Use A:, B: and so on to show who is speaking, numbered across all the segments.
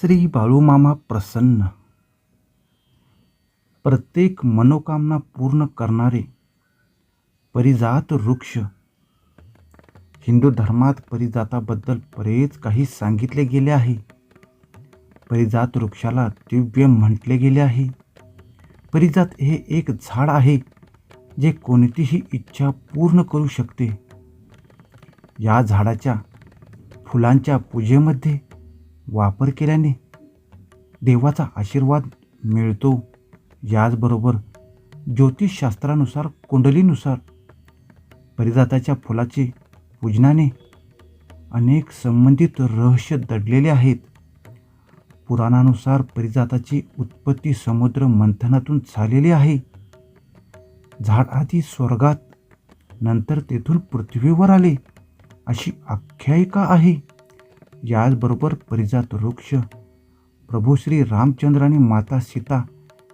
A: श्री बाळूमामा प्रसन्न. प्रत्येक मनोकामना पूर्ण करणारे परिजात वृक्ष हिंदू धर्मात परिजाताबद्दल बरेच काही सांगितले गेले आहे. परिजात वृक्षाला दिव्य म्हटले गेले आहे. परिजात हे एक झाड आहे जे कोणतीही इच्छा पूर्ण करू शकते. या झाडाच्या फुलांच्या पूजेमध्ये वापर केल्याने देवाचा आशीर्वाद मिळतो. याचबरोबर ज्योतिषशास्त्रानुसार कुंडलीनुसार परिजाताच्या फुलाचे पूजनाने अनेक संबंधित रहस्य दडलेले आहेत. पुराणानुसार परिजाताची उत्पत्ती समुद्र मंथनातून झालेली आहे. झाड आधी स्वर्गात नंतर तेथून पृथ्वीवर आले अशी आख्यायिका आहे. याचबरोबर परिजात वृक्ष प्रभू श्री रामचंद्र आणि माता सीता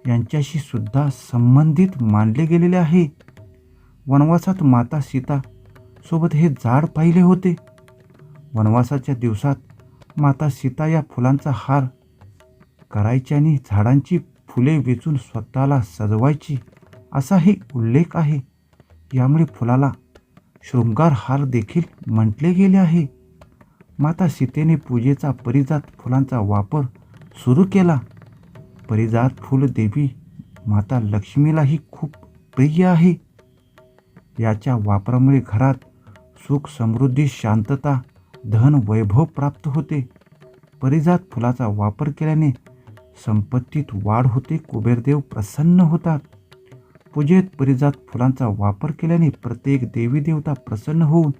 A: यांच्याशी सुद्धा संबंधित मानले गेलेले आहे. वनवासात माता सीता सोबत हे झाड पाहिले होते. वनवासाच्या दिवसात माता सीता या फुलांचा हार करायची आणि झाडांची फुले वेचून स्वतःला सजवायची असाही उल्लेख आहे. यामुळे फुलाला शृंगार हार देखील म्हटले गेले आहे. माता सीतेने पूजेचा परिजात फुलांचा वापर सुरू केला. परिजात फुल देवी माता लक्ष्मीलाही खूप प्रिय आहे. याच्या वापरामुळे घरात सुख समृद्धी शांतता धन वैभव प्राप्त होते. परिजात फुलाचा वापर केल्याने संपत्तीत वाढ होते कुबेरदेव प्रसन्न होतात. पूजेत परिजात फुलांचा वापर केल्याने प्रत्येक देवी देवता प्रसन्न होऊन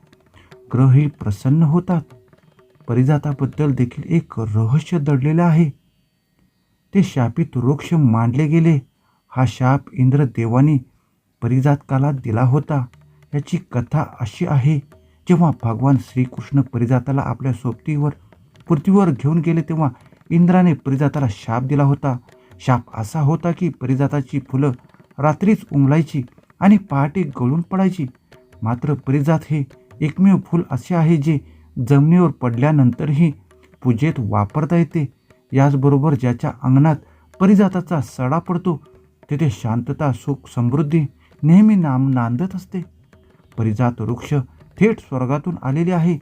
A: ग्रहही प्रसन्न होतात. परिजाताबद्दल देखील एक रहस्य दडलेलं आहे. ते शापित वृक्ष मानले गेले. हा शाप इंद्रदेवाने परिजातकाला दिला होता. याची कथा अशी आहे जेव्हा भगवान श्रीकृष्ण परिजाताला आपल्या सोबतीवर पृथ्वीवर घेऊन गेले तेव्हा इंद्राने परिजाताला शाप दिला होता. शाप असा होता की परिजाताची फुलं रात्रीच उमलायची आणि पहाटे गळून पडायची. मात्र परिजात हे एकमेव फूल असे आहे जे जमिनीवर पडल्यानंतरही पूजेत वापरता येते. याचबरोबर ज्याच्या अंगणात परिजाताचा सडा पडतो तेथे शांतता सुख समृद्धी नेहमी नाम नांदत असते. परिजात वृक्ष थेट स्वर्गातून आलेले आहे.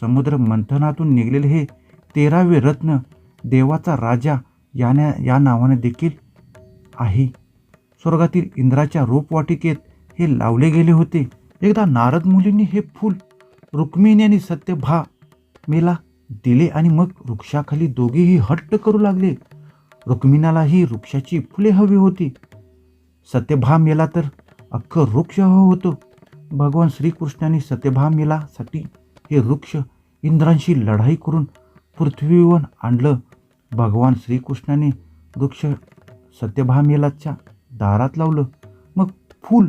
A: समुद्र मंथनातून निघलेले हे तेरावे रत्न देवाचा राजा याने या नावाने देखील आहे. स्वर्गातील इंद्राच्या रोपवाटिकेत हे लावले गेले होते. एकदा नारद मुलींनी हे फूल रुक्मिणी आणि सत्यभा मेला दिले आणि मग वृक्षाखाली दोघेही हट्ट करू लागले. रुक्मिणालाही वृक्षाची फुले हवी होती. सत्यभामेला तर अख्खं वृक्ष हवं होतं. भगवान श्रीकृष्णाने सत्यभामेलासाठी हे वृक्ष इंद्रांशी लढाई करून पृथ्वीवर आणलं. भगवान श्रीकृष्णाने वृक्ष सत्यभामेलाच्या दारात लावलं. मग फूल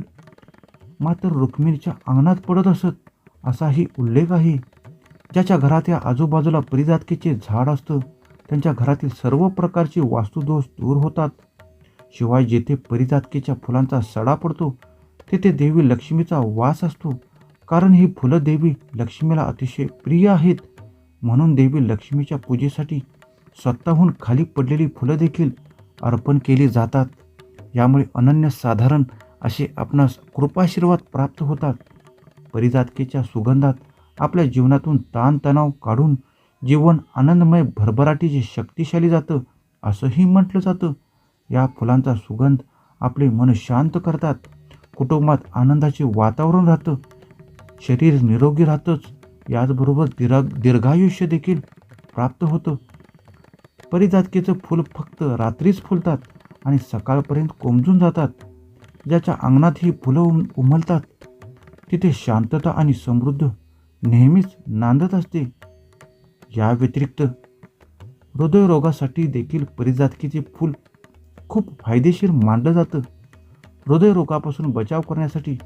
A: मात्र रुक्मिणीच्या अंगणात पडत असत. असाही उल्लेख आहे. ज्याच्या घरात या आजूबाजूला परिजातकेचे झाड असतं. त्यांच्या घरातील सर्व प्रकारचे वास्तुदोष दूर होतात. शिवाय जेथे परिजातकेच्या फुलांचा सडा पडतो तेथे देवी लक्ष्मीचा वास असतो. कारण ही फुलं देवी लक्ष्मीला अतिशय प्रिय आहेत. म्हणून देवी लक्ष्मीच्या पूजेसाठी स्वतःहून खाली पडलेली फुलं देखील अर्पण केली जातात. यामुळे अनन्यसाधारण असे आपणास कृपाशीर्वाद प्राप्त होतात. परिजातकेच्या सुगंधात आपल्या जीवनातून ताणतणाव काढून जीवन आनंदमय भरभराटीचे शक्तिशाली जातं असंही म्हटलं जातं. या फुलांचा सुगंध आपले मन शांत करतात. कुटुंबात आनंदाचे वातावरण राहतं. शरीर निरोगी राहतंच. याचबरोबर दीर्घ दीर्घायुष्य देखील प्राप्त होतं. परिजातकेचं फूल फक्त रात्रीच फुलतात आणि सकाळपर्यंत कोमजून जातात. ज्याच्या अंगणात ही फुलं उम उमलतात. तिथे शांतता आणि समृद्ध नेहमीच नांदत असते. या व्यतिरिक्त हृदयरोगासाठी देखील परिजातकीचे फूल खूप फायदेशीर मानलं जातं. हृदयरोगापासून बचाव करण्यासाठी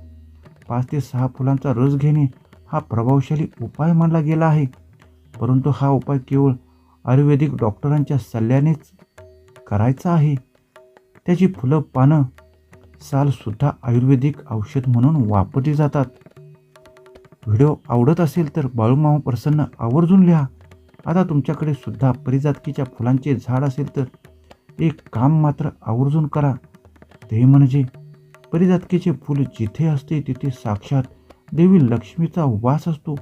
A: पाच ते सहा फुलांचा रस घेणे हा प्रभावशाली उपाय मानला गेला आहे. परंतु हा उपाय केवळ आयुर्वेदिक डॉक्टरांच्या सल्ल्यानेच करायचा आहे. त्याची फुलं पानं सालसुद्धा आयुर्वेदिक औषध म्हणून वापरली जातात. व्हिडिओ आवडत असेल तर बाळूमामा प्रसन्न आवर्जून लिहा. आता तुमच्याकडे सुद्धा परिजातकीच्या फुलांचे झाड असेल तर एक काम मात्र आवर्जून करा. ते म्हणजे परिजातकीचे फूल जिथे असते तिथे साक्षात देवी लक्ष्मीचा वास असतो.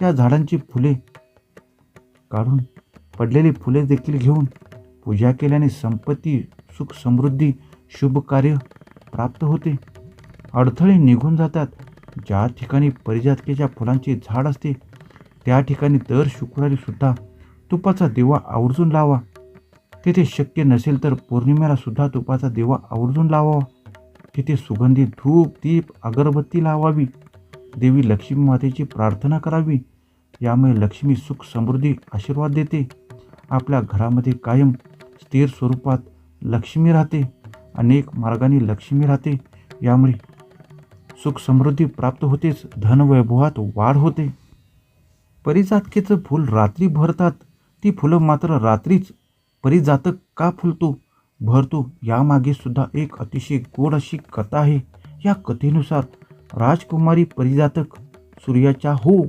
A: त्या झाडांची फुले काढून पडलेली फुले देखील घेऊन पूजा केल्याने संपत्ती सुख समृद्धी शुभ कार्य प्राप्त होते. अडथळे निघून जातात. ज्या ठिकाणी परिजातकेच्या फुलांचे झाड असते त्या ठिकाणी दर शुक्रवारी सुद्धा तुपाचा दिवा आवर्जून लावा. तिथे शक्य नसेल तर पौर्णिमेला सुद्धा तुपाचा दिवा आवर्जून लावावा. तिथे सुगंधी धूप दीप अगरबत्ती लावावी. देवी लक्ष्मी मातेची प्रार्थना करावी. यामुळे लक्ष्मी सुख समृद्धी आशीर्वाद देते. आपल्या घरामध्ये कायम स्थिर स्वरूपात लक्ष्मी राहते. अनेक मार्गाने लक्ष्मी राहते. यामुळे सुख समृद्धी प्राप्त होतेच. धनवैभवात वाढ होते. परिजातकेचं फूल रात्री भरतात. ती फुलं मात्र रात्रीच परिजातक का फुलतो? भरतो यामागे सुद्धा एक अतिशय गोड अशी कथा आहे. या कथेनुसार राजकुमारी परिजातक सूर्याच्या हो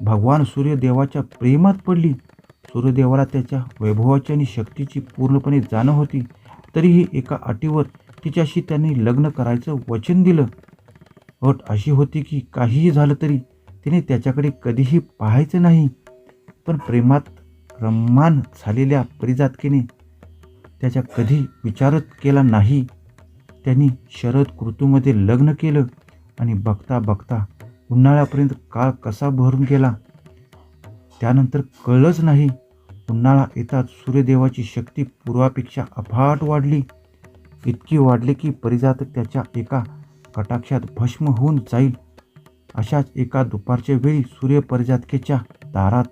A: भगवान सूर्यदेवाच्या प्रेमात पडली. सूर्यदेवाला त्याच्या वैभवाची आणि शक्तीची पूर्णपणे जाणं होती. तरीही एका अटीवर तिच्याशी त्यांनी लग्न करायचं वचन दिलं. अट अशी होती की काहीही झालं तरी तिने त्याच्याकडे कधीही पाहायचं नाही. पण प्रेमात रम्मान झालेल्या परिजातकीने त्याच्या कधी विचारच केला नाही. त्यांनी शरद ऋतूमध्ये लग्न केलं आणि बघता बघता उन्हाळ्यापर्यंत काळ कसा भरून गेला. त्यानंतर कळलंच नाही उन्हाळा येतात सूर्यदेवाची शक्ती पूर्वापेक्षा अफाट वाढली. इतकी वाढली की परिजातक त्याच्या एका कटाक्षात भस्म होऊन जाईल. अशाच एका दुपारच्या वेळी सूर्य परिजातकेच्या दारात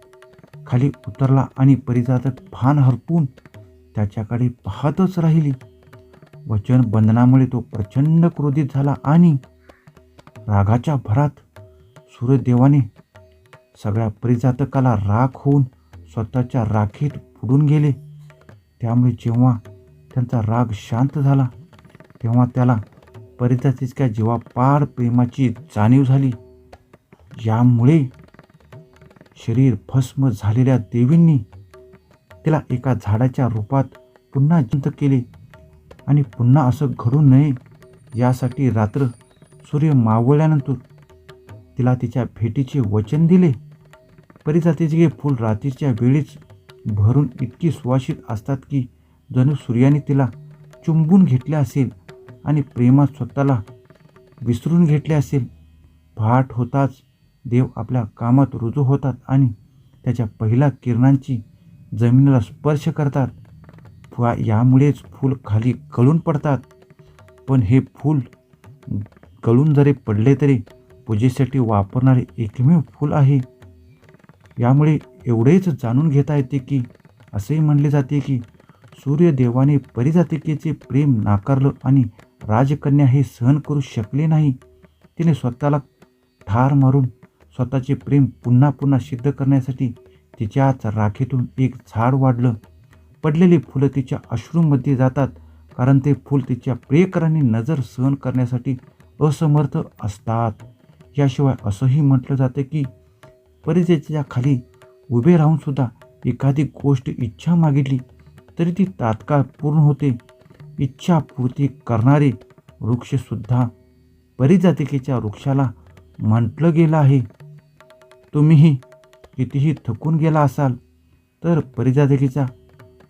A: खाली उतरला आणि परिजातक भान हरपून त्याच्याकडे पाहतच राहिली. वचन बंधनामुळे तो प्रचंड क्रोधित झाला आणि रागाच्या भरात सूर्यदेवाने सगळ्या परिजातकाला राग होऊन स्वतःच्या राखीत बुडून गेले. त्यामुळे जेव्हा त्यांचा राग शांत झाला तेव्हा त्याला परिजातीच्या जीवापार प्रेमाची जाणीव झाली. यामुळे शरीर भस्म झालेल्या देवींनी तिला एका झाडाच्या रूपात पुन्हा जिंत केले. आणि पुन्हा असं घडू नये यासाठी रात्र सूर्य मावळल्यानंतर तिला तिच्या भेटीचे वचन दिले. परिजातीचे फूल रात्रीच्या वेळीच भरून इतकी सुवासित असतात की जणू सूर्याने तिला चुंबून घेतले असेल आणि प्रेमात स्वतःला विसरून घेतले असेल. पहाट होताच देव आपल्या कामात रुजू होतात आणि त्याच्या पहिल्या किरणांची जमिनीला स्पर्श करतात. फुआ यामुळेच फूल खाली गळून पडतात. पण हे फूल गळून जरी पडले तरी पूजेसाठी वापरणारे एकमेव फूल आहे. यामुळे एवढेच जाणून घेता येते की असेही म्हणले जाते की सूर्यदेवाने परिजातिकेचे प्रेम नाकारलं आणि राजकन्या हे सहन करू शकले नाही. तिने स्वतःला ठार मारून स्वतःचे प्रेम पुन्हा पुन्हा सिद्ध करण्यासाठी तिच्याच राखेतून एक झाड वाढलं. पडलेली फुलं तिच्या अश्रूमध्ये जातात कारण ते फूल तिच्या प्रियकरांनी नजर सहन करण्यासाठी असमर्थ असतात. याशिवाय असंही म्हटलं जातं की परिचयाच्या खाली उभे राहून सुद्धा एखादी गोष्ट इच्छा मागितली तरी ती तात्काळ पूर्ण होते. इच्छा पूर्ती करणारे वृक्षसुद्धा परिजातिकेच्या वृक्षाला म्हटलं गेलं आहे. तुम्हीही कितीही थकून गेला असाल तर परिजातिकेच्या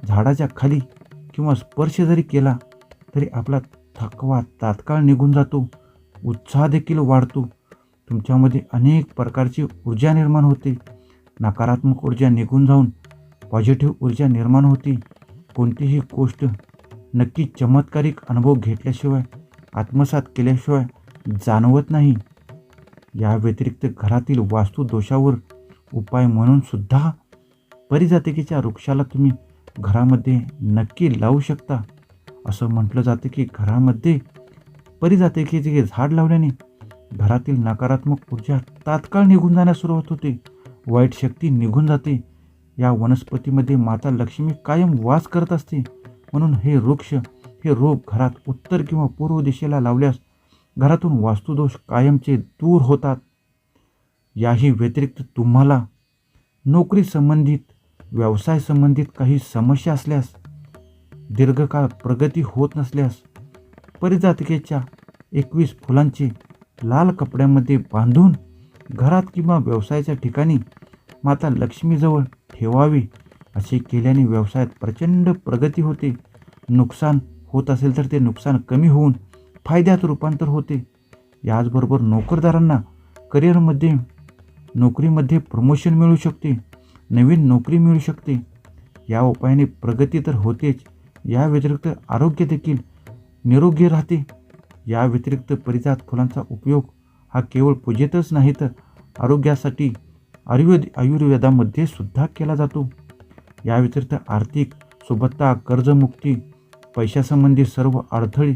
A: झाडाच्या खाली किंवा स्पर्श जरी केला तरी आपला थकवा तात्काळ निघून जातो. उत्साह देखील वाढतो. तुमच्यामध्ये अनेक प्रकारची ऊर्जा निर्माण होते. नकारात्मक ऊर्जा निघून जाऊन पॉझिटिव्ह ऊर्जा निर्माण होते. कोणतीही गोष्ट नक्की चमत्कारिक अनुभव घेतल्याशिवाय आत्मसात केल्याशिवाय जाणवत नाही. या व्यतिरिक्त घरातील वास्तुदोषावर उपाय म्हणून सुद्धा परिजातिकेच्या वृक्षाला तुम्ही घरामध्ये नक्की लावू शकता. असं म्हटलं जातं की घरामध्ये परिजातिकेचे झाड लावल्याने घरातील नकारात्मक ऊर्जा तात्काळ निघून जाण्यास सुरुवात होते. वाईट शक्ती निघून जाते. या वनस्पतीमध्ये माता लक्ष्मी कायम वास करत असते. म्हणून हे वृक्ष हे रोप घरात उत्तर किंवा पूर्व दिशेला लावल्यास घरातून वास्तुदोष कायमचे दूर होतात. याही व्यतिरिक्त तुम्हाला नोकरी संबंधित व्यवसाय संबंधित काही समस्या असल्यास दीर्घकाळ प्रगती होत नसल्यास परिजातिकेच्या एकवीस फुलांचे लाल कपड्यामध्ये बांधून घरात किंवा व्यवसायाच्या ठिकाणी माता लक्ष्मीजवळ ठेवावी असे केल्याने व्यवसायात प्रचंड प्रगती होते. नुकसान होत असेल तर ते नुकसान कमी होऊन फायद्यात रूपांतर होते. याचबरोबर नोकरदारांना करिअरमध्ये नोकरीमध्ये प्रमोशन मिळू शकते नवीन नोकरी मिळू शकते. या उपायाने प्रगती तर होतेच. या व्यतिरिक्त आरोग्य देखील निरोगी राहते. या व्यतिरिक्त परिजात फुलांचा उपयोग हा केवळ पूजेतच नाही तर आरोग्यासाठी आयुर्वेद आयुर्वेदामध्ये सुद्धा केला जातो. या व्यतिरिक्त आर्थिक सुबत्ता कर्जमुक्ती पैशासंबंधी सर्व अडथळे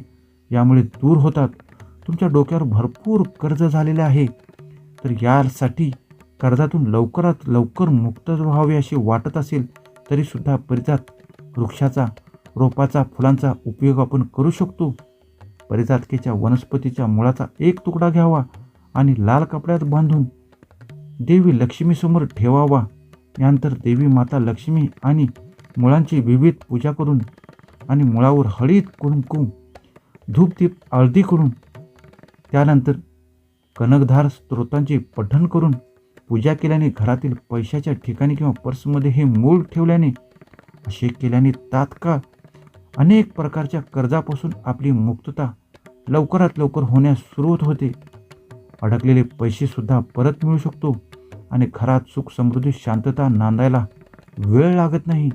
A: यामुळे दूर होतात. तुमच्या डोक्यावर भरपूर कर्ज झालेले आहे. तर यासाठी कर्जातून लवकरात लवकर मुक्त व्हावे असे वाटत असेल तरीसुद्धा परिजात वृक्षाचा रोपाचा फुलांचा उपयोग आपण करू शकतो. परिजातकेच्या वनस्पतीच्या मुळाचा एक तुकडा घ्यावा आणि लाल कपड्यात बांधून देवी लक्ष्मीसमोर ठेवावा. यानंतर देवी माता लक्ष्मी आणि मुळांची विविध पूजा करून आणि मुळावर हळीत कुंकुम धूपदीप आळती करून त्यानंतर कनकधार स्त्रोतांचे पठण करून पूजा केल्याने घरातील पैशाच्या ठिकाणी किंवा पर्समध्ये हे मूळ ठेवल्याने असे केल्याने तात्काळ अनेक प्रकारच्या कर्जापासून आपली मुक्तता लवकरात लवकर होण्यास सुरुवात होते. अडकलेले पैसेसुद्धा परत मिळू शकतो आणि घरात सुख समृद्धी शांतता नांदायला वेळ लागत नाही.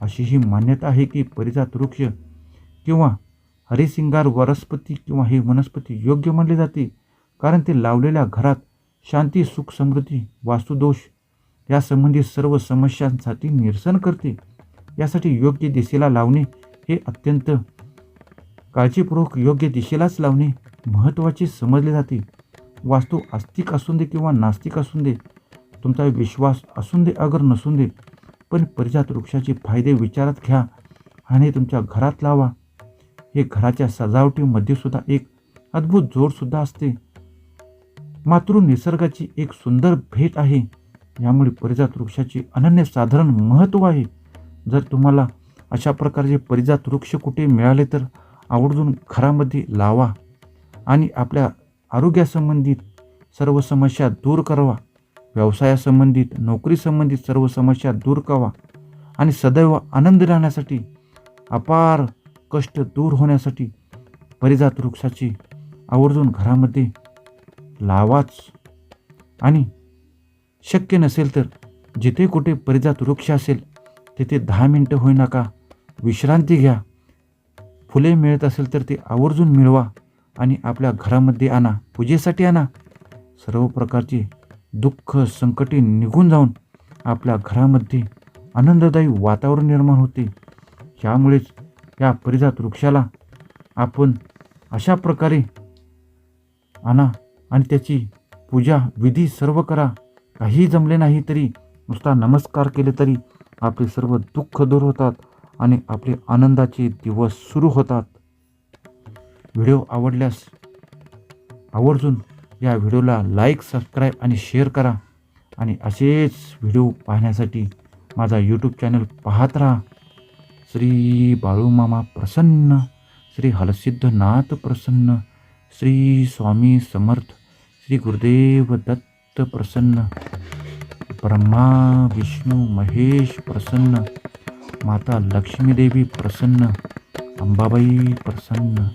A: अशी ही मान्यता आहे की परिजात वृक्ष किंवा हरिसिंगार वनस्पती किंवा हे वनस्पती योग्य मानले जाते कारण ते लावलेल्या घरात शांती सुख समृद्धी वास्तुदोष यासंबंधी सर्व समस्यांसाठी निरसन करते. यासाठी योग्य दिशेला लावणे हे अत्यंत काळजीपूर्वक योग्य दिशेलाच लावणे महत्त्वाचे समजले जाते. वास्तू आस्तिक असून दे किंवा नास्तिक असून दे तुमचा विश्वास असून दे अगर नसून दे पण परिजात वृक्षाचे फायदे विचारात घ्या आणि तुमच्या घरात लावा. हे घराच्या सजावटीमध्ये सुद्धा एक अद्भुत जोडसुद्धा असते. मातृ निसर्गाची एक सुंदर भेट आहे. यामुळे परिजात वृक्षाचे अनन्यसाधारण महत्त्व आहे. जर तुम्हाला अशा प्रकारचे परिजात वृक्ष कुठे मिळाले तर आवर्जून घरामध्ये लावा आणि आपल्या आरोग्यासंबंधित सर्व समस्या दूर करावा. व्यवसायासंबंधित नोकरीसंबंधित सर्व समस्या दूर करावा आणि सदैव आनंद राहण्यासाठी अपार कष्ट दूर होण्यासाठी परिजात वृक्षाची आवर्जून घरामध्ये लावाच. आणि शक्य नसेल तर जिथे कुठे परिजात वृक्ष असेल तिथे दहा मिनटं होईना का विश्रांती घ्या. फुले मिळत असेल तर ते आवर्जून मिळवा आणि आपल्या घरामध्ये आणा पूजेसाठी आणा. सर्व प्रकारची दुःख संकटे निघून जाऊन आपल्या घरामध्ये आनंददायी वातावरण निर्माण होते. त्यामुळेच या परिजात वृक्षाला आपण अशा प्रकारे आणा आणि त्याची पूजा विधी सर्व करा. काही जमले नाही तरी नुसता नमस्कार केले तरी आपले सर्व दुःख दूर होतात. आणि आपले आनंदाचे दिवस सुरू होतात. व्हिडिओ आवडल्यास आवर्जून या व्हिडिओला लाईक सबस्क्राईब आणि शेअर करा आणि असेच व्हिडिओ पाहण्यासाठी माझा यूट्यूब चॅनल पाहत राहा. श्री बाळूमामा प्रसन्न श्री हलसिद्धनाथ प्रसन्न श्री स्वामी समर्थ श्री गुरुदेव दत्त प्रसन्न ब्रह्मा विष्णू महेश प्रसन्न माता लक्ष्मीदेवी प्रसन्न अंबाबाई प्रसन्न.